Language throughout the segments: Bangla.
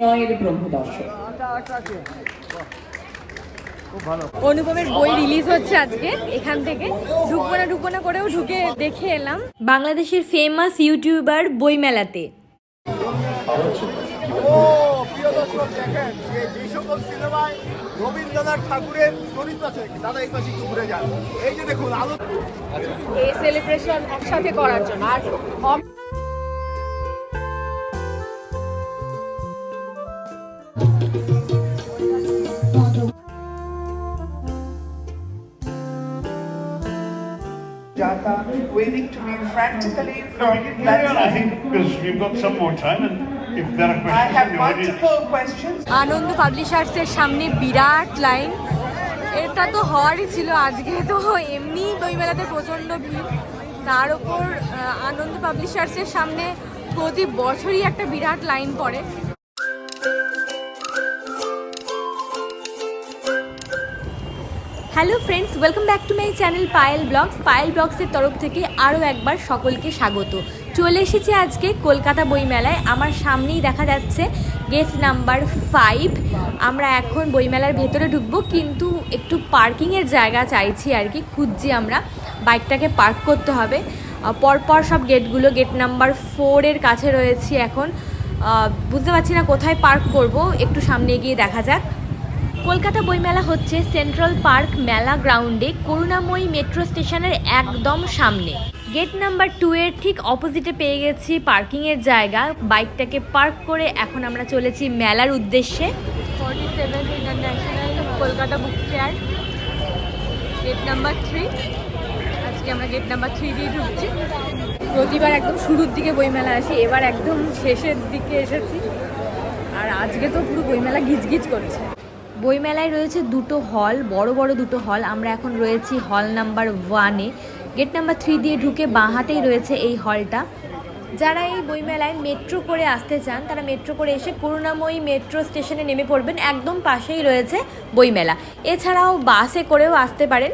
নয়ের ব্রহ্মদর্শন অনুপমের বই রিলিজ হচ্ছে আজকে এখান থেকে। ঢুকবো না ঢুকবো না করেও ঢুকে দেখে এলাম। বাংলাদেশের ফেমাস ইউটিউবার বইমেলাতে। ও প্রিয় দর্শক দেখেন যে যে সকল সিনেমায় রবীন্দ্রনাথ ঠাকুরের চরিত্র আছে দাদা এই পাশে একটু ঘুরে যান। এই যে দেখুন আলো এই সেলিব্রেশন একসাথে করার জন্য। আর waiting to be frantically flooded Yeah, yeah, I think because we've got some more time and if there are questions, I have the audience. multiple questions. আনন্দ পাবলিশার্সের সামনে বিরাট লাইন এটা তো হওয়ারই ছিল আজকে তো এমনি বইমেলাতে প্রচণ্ড ভিড় তার ওপর আনন্দ পাবলিশার্সের সামনে প্রতি বছরই একটা বিরাট লাইন পড়ে hello friends welcome back to my channel Payel blogs Payel ব্লগসের তরফ থেকে আরও একবার সকলকে স্বাগত। চলে এসেছি আজকে কলকাতা বইমেলায়। আমার সামনেই দেখা যাচ্ছে গেট নাম্বার ফাইভ আমরা এখন বইমেলার ভেতরে ঢুকবো, কিন্তু একটু পার্কিংয়ের জায়গা চাইছি আর কি, খুঁজছি আমরা। বাইকটাকে পার্ক করতে হবে। পরপর সব গেটগুলো, গেট নাম্বার ফোরের কাছে রয়েছি এখন। বুঝতে পারছি না কোথায় পার্ক করব। একটু সামনে গিয়ে দেখা যাক। কলকাতা বইমেলা হচ্ছে সেন্ট্রাল পার্ক মেলা গ্রাউন্ডে করুণাময়ী মেট্রো স্টেশনের একদম সামনে। গেট নাম্বার টু এর ঠিক অপোজিটে পেয়ে গেছি পার্কিংয়ের জায়গা। বাইকটাকে পার্ক করে এখন আমরা চলেছি মেলার উদ্দেশ্যে। Forty seven international Kolkata book fair gate number three আজকে আমরা গেট নাম্বার থ্রি দিয়ে ঢুকছি। প্রতিবার একদম শুরুর দিকে বইমেলা আসি এবার একদম শেষের দিকে এসেছি। আর আজকে তো পুরো বইমেলা গিজগিজ করছে। বইমেলায় রয়েছে দুটো হল, বড় বড় দুটো হল। আমরা এখন রয়েছি হল নাম্বার ওয়ানে গেট নাম্বার থ্রি দিয়ে ঢুকে বাঁহাতেই রয়েছে এই হলটা। যারা এই বইমেলায় মেট্রো করে আসতে চান, তারা মেট্রো করে এসে করুণাময়ী মেট্রো স্টেশনে নেমে পড়বেন। একদম পাশেই রয়েছে বইমেলা। এছাড়াও বাসে করেও আসতে পারেন।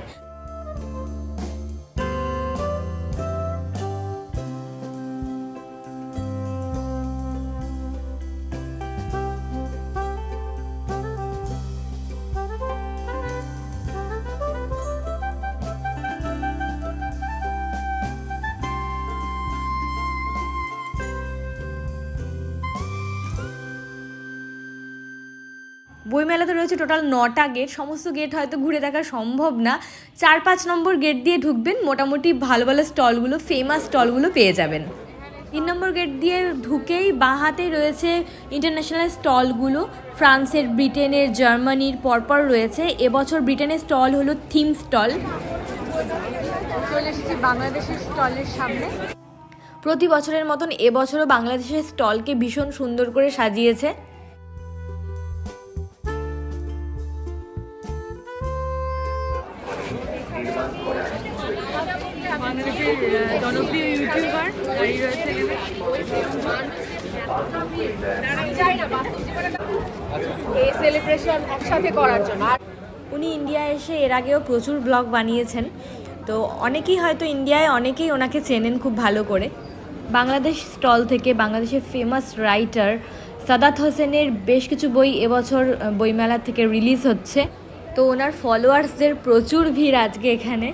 বইমেলাতে রয়েছে টোটাল নটা গেট। সমস্ত গেট হয়তো ঘুরে দেখা সম্ভব না। চার পাঁচ নম্বর গেট দিয়ে ঢুকবেন, মোটামুটি ভালো ভালো স্টলগুলো ফেমাস স্টলগুলো পেয়ে যাবেন। তিন নম্বর গেট দিয়ে ঢুকেই বাঁ হাতেই রয়েছে ইন্টারন্যাশনাল স্টলগুলো। ফ্রান্সের, ব্রিটেনের, জার্মানির পরপর রয়েছে। এবছর ব্রিটেনের স্টল হলো থিম স্টল। চলে এসেছি বাংলাদেশের স্টলের সামনে প্রতি বছরের মতন এবছরও বাংলাদেশের স্টলকে ভীষণ সুন্দর করে সাজিয়েছে। বাংলাদেশের জনপ্রিয় ইউটিউবার দাঁড়িয়ে রয়েছে এই সেলিব্রেশন একসাথে করার জন্য। আর উনি ইন্ডিয়া এসে এর আগেও প্রচুর ব্লগ বানিয়েছেন। তো অনেকেই হয়তো ইন্ডিয়ায় অনেকেই ওনাকে চেনেন খুব ভালো করে। বাংলাদেশ স্টল থেকে বাংলাদেশের ফেমাস রাইটার সাদাত হোসেনের বেশ কিছু বই এবছর বইমেলা থেকে রিলিজ হচ্ছে। তো ওনার ফলোয়ার্সদের প্রচুর ভিড় আজকে এখানে।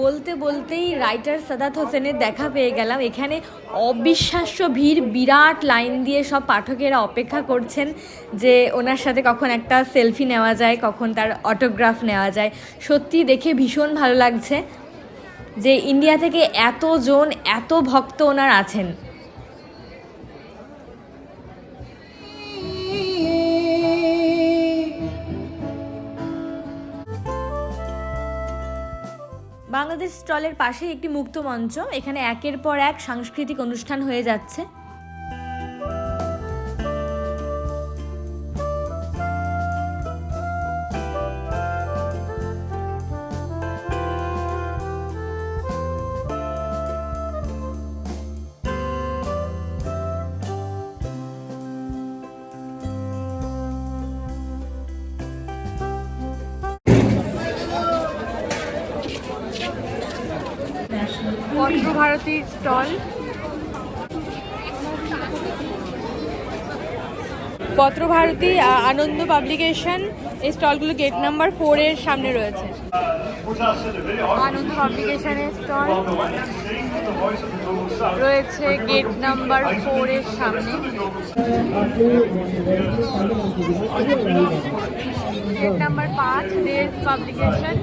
বলতে বলতেই রাইটার সাদাত হোসেনের দেখা পেয়ে গেলাম। এখানে অবিশ্বাস্য ভিড়, বিরাট লাইন দিয়ে সব পাঠকেরা অপেক্ষা করছেন যে ওনার সাথে কখন একটা সেলফি নেওয়া যায়, কখন তার অটোগ্রাফ নেওয়া যায়। সত্যি দেখে ভীষণ ভালো লাগছে যে ইন্ডিয়া থেকে এতজন, এত ভক্ত ওনার আছেন। বাংলাদেশ স্টলের পাশেই একটি মুক্ত মঞ্চ। এখানে একের পর এক সাংস্কৃতিক অনুষ্ঠান হয়ে যাচ্ছে। পত্রভারতীর স্টল পত্রভারতী আনন্দ পাবলিকেশন, এই স্টলগুলো গেট নাম্বার ফোর এর সামনে রয়েছে. আনন্দ পাবলিকেশনের স্টল. রয়েছে গেট নাম্বার ফোর এর সামনে গেট নাম্বার পাঁচ দেশ পাবলিকেশন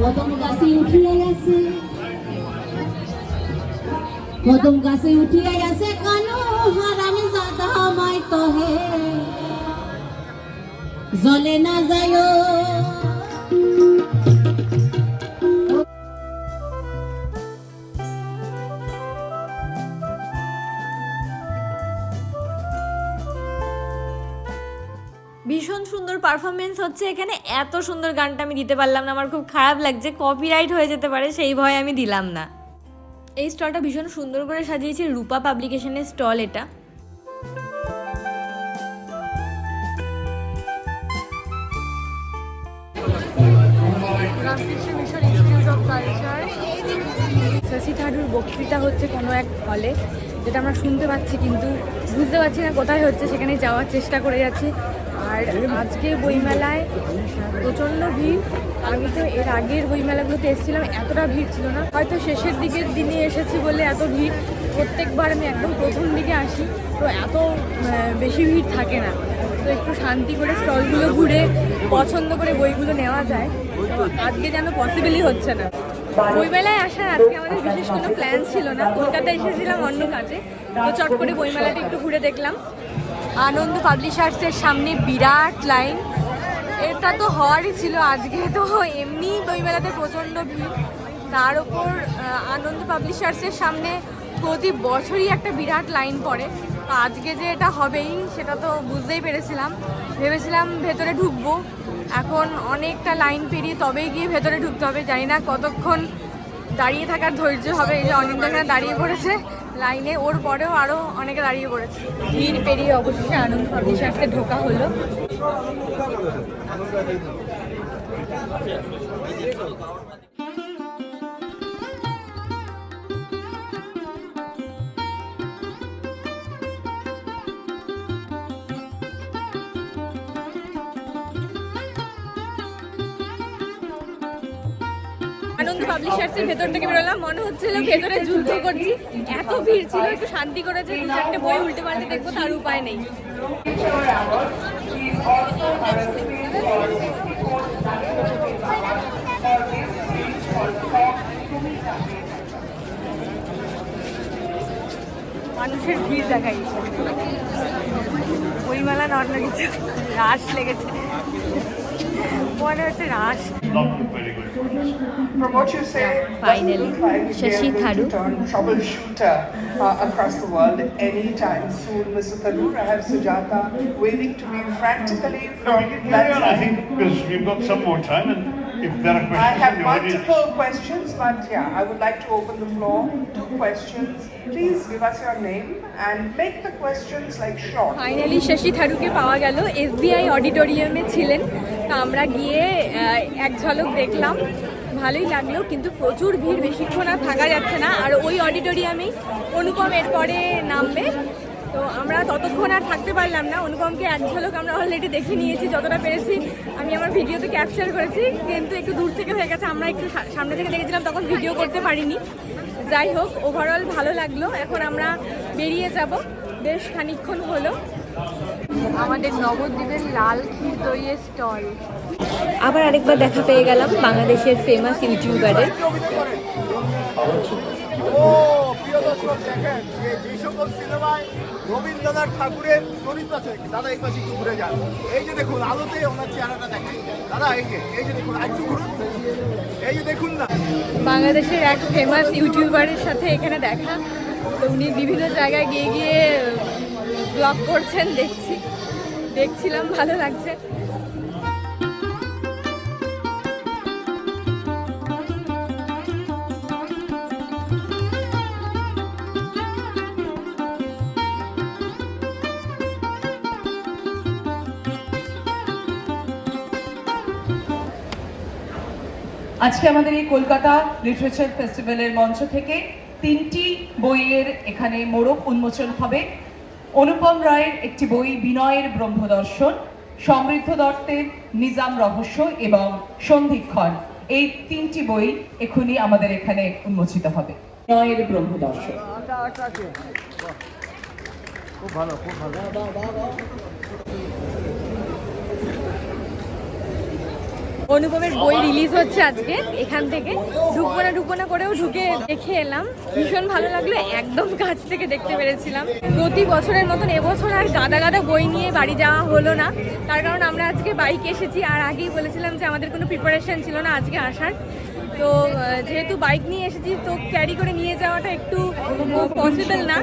কদম গাছে উঠিয়া গেছে। কদম গাছে উঠিয়া গেছে, কানো হারাম জাদা মাই তহে। জলে না যায়। ভীষণ সুন্দর পারফরমেন্স হচ্ছে। এখানে এত সুন্দর গানটা আমি দিতে পারলাম না। আমার খুব খারাপ লাগছে। কপিরাইট হয়ে যেতে পারে, সেই ভয় আমি দিলাম না। এই স্টলটা ভীষণ সুন্দর করে সাজিয়েছে রূপা পাবলিকেশনের স্টল এটা। শশী থারুর বক্তৃতা হচ্ছে কোনো এক হলে যেটা আমরা শুনতে পাচ্ছি কিন্তু বুঝতে পারছি না কোথায় হচ্ছে। সেখানে যাওয়ার চেষ্টা করে যাচ্ছি। আর আজকে বইমেলায় প্রচণ্ড ভিড়। আমি তো এর আগের বইমেলাগুলোতে এসেছিলাম, এতটা ভিড় ছিল না। হয়তো শেষের দিকের দিনে এসেছি বলে এত ভিড়। প্রত্যেকবার আমি একদম প্রথম দিকে আসি, তো এত বেশি ভিড় থাকে না। তো একটু শান্তি করে স্টলগুলো ঘুরে পছন্দ করে বইগুলো নেওয়া যায়। তো আজকে যেন পসিবলই হচ্ছে না। বইমেলায় আসার আজকে আমাদের বিশেষ কোনো প্ল্যান ছিল না। কলকাতায় এসেছিলাম অন্য কাজে। তো চট করে বইমেলাটা একটু ঘুরে দেখলাম। আনন্দ পাবলিশার্সের সামনে বিরাট লাইন। এটা তো হওয়ারই ছিল, আজকে তো এমনি বইমেলাতে প্রচণ্ড ভিড়। তার ওপর আনন্দ পাবলিশার্সের সামনে প্রতি বছরই একটা বিরাট লাইন পড়ে। তো আজকে যে এটা হবেই, সেটা তো বুঝতেই পেরেছিলাম। ভেবেছিলাম ভেতরে ঢুকবো। এখন অনেকটা লাইন পেরিয়ে তবেই গিয়ে ভেতরে ঢুকতে হবে। জানি না কতক্ষণ দাঁড়িয়ে থাকার ধৈর্য হবে, এই যে অনিন্দ দাঁড়িয়ে পড়েছে। লাইনে ওর পরেও আরও অনেকে দাঁড়িয়ে পড়েছে। ভিড় পেরিয়ে অবশেষে আনন্দ পাবলিশার্সে ঢোকা হলো। আনন্দ পাবলিশার্সের ভেতর থেকে বেরোলাম মনে হচ্ছিল ভেতরে যুদ্ধ করছি এত ভিড় ছিল, একটু শান্তি করেছে, দু চারটে বই উল্টে পাল্টে দেখব, তার উপায় নেই Teacher Award. She is also a recipient of 64th National Book Award for this piece called Soft Kumita. মানুষের ভিড় দেখাই বইমেলা না অন্য কিছু রাস লেগেছে From what you say finally Shashi troubleshooter uh, across the world anytime soon. Mr. Tharoor, I have Sujata waiting to be frantically No, no, no. I think because we've got some more time and if there are I questions have from the audience. multiple questions, but yeah, I would like to open the floor. Two questions. Please give us your name and make the questions like short. Finally Shashi থারুকে পাওয়া গেল এসবিআই অডিটোরিয়ামে ছিলেন তো আমরা গিয়ে আহ, এক ঝলক দেখলাম ভালোই লাগল কিন্তু প্রচুর ভিড় বেশিক্ষণ আর থাকা যাচ্ছে না আর ওই অডিটোরিয়ামেই অনুপম এরপরে নামবে তো আমরা ততক্ষণ আর থাকতে পারলাম না। অনুপমকে এক ঝলক আমরা অলরেডি দেখে নিয়েছি যতটা পেরেছি। আমি আমার ভিডিওতে ক্যাপচার করেছি কিন্তু একটু দূর থেকে হয়ে গেছে। আমরা একটু সা- সামনে থেকে দেখেছিলাম তখন ভিডিও করতে পারিনি। যাই হোক ওভারঅল ভালো লাগল। এখন আমরা বেরিয়ে যাব। বেশ খানিকক্ষণ হলো। আমাদের নবদ্বীপের লাল ক্ষীর দইয়ের স্টল। আবার আরেকবার দেখা পেয়ে গেলাম বাংলাদেশের ফেমাস ইউটিউবারের দর্শক দেখেন, যে যে সকল সিনেমায় রবীন্দ্রনাথ ঠাকুরের চরিত্র আছে দাদা এই পাশে একটু ঘুরে যান। এই যে দেখুন, আলোতে ওনার চেহারাটা দেখেন। দাদা এই যে এই যে দেখুন একটু ঘুরুন। এই যে দেখুন না। বাংলাদেশের এক ফেমাস ইউটিউবারের সাথে এখানে দেখা। তো উনি বিভিন্ন জায়গায় গিয়ে গিয়ে ব্লগ করছেন, দেখছি। দেখছিলাম, ভালো লাগছে। আজকে আমাদের এই কলকাতা লিটারেচার ফেস্টিভ্যালের মঞ্চ থেকে তিনটি বইয়ের এখানে মোড়ক উন্মোচন হবে। অনুপম রায়ের একটি বই, বিনয়ের ব্রহ্মদর্শন, সমৃদ্ধ দত্তের নিজাম রহস্য এবং সন্ধিক্ষণ। এই তিনটি বই এখনই আমাদের এখানে উন্মোচিত হবে। বিনয়ের ব্রহ্মদর্শন। খুব ভালো খুব ভালো। অনুপমের বই রিলিজ হচ্ছে আজকে, এখান থেকে। ঢুকবো না ঢুকবো না করেও ঢুকে দেখে এলাম। ভীষণ ভালো লাগল, একদম কাছ থেকে দেখতে পেরেছিলাম। প্রতি বছরের মতন এবছর আর গাদা গাদা বই নিয়ে বাড়ি যাওয়া হলো না। তার কারণ আমরা আজকে বাইকে এসেছি, আর আগেই বলেছিলাম যে আমাদের কোনো প্রিপারেশন ছিল না আজকে আসার। তো যেহেতু বাইক নিয়ে এসেছি, তো ক্যারি করে নিয়ে যাওয়াটা একটু পসিবল না।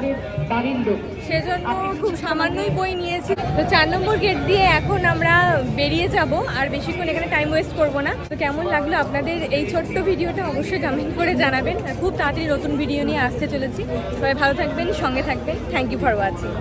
সেজন্য খুব সামান্যই বই নিয়েছি। তো চার নম্বর গেট দিয়ে এখন আমরা বেরিয়ে যাব, আর বেশিক্ষণ এখানে টাইম ওয়েস্ট করব না। তো কেমন লাগল আপনাদের এই ছোট্ট ভিডিওটা অবশ্যই কমেন্ট করে জানাবেন। খুব তাড়াতাড়ি নতুন ভিডিও নিয়ে আসতে চলেছি। সবাই ভালো থাকবেন, সঙ্গে থাকবেন। Thank you for watching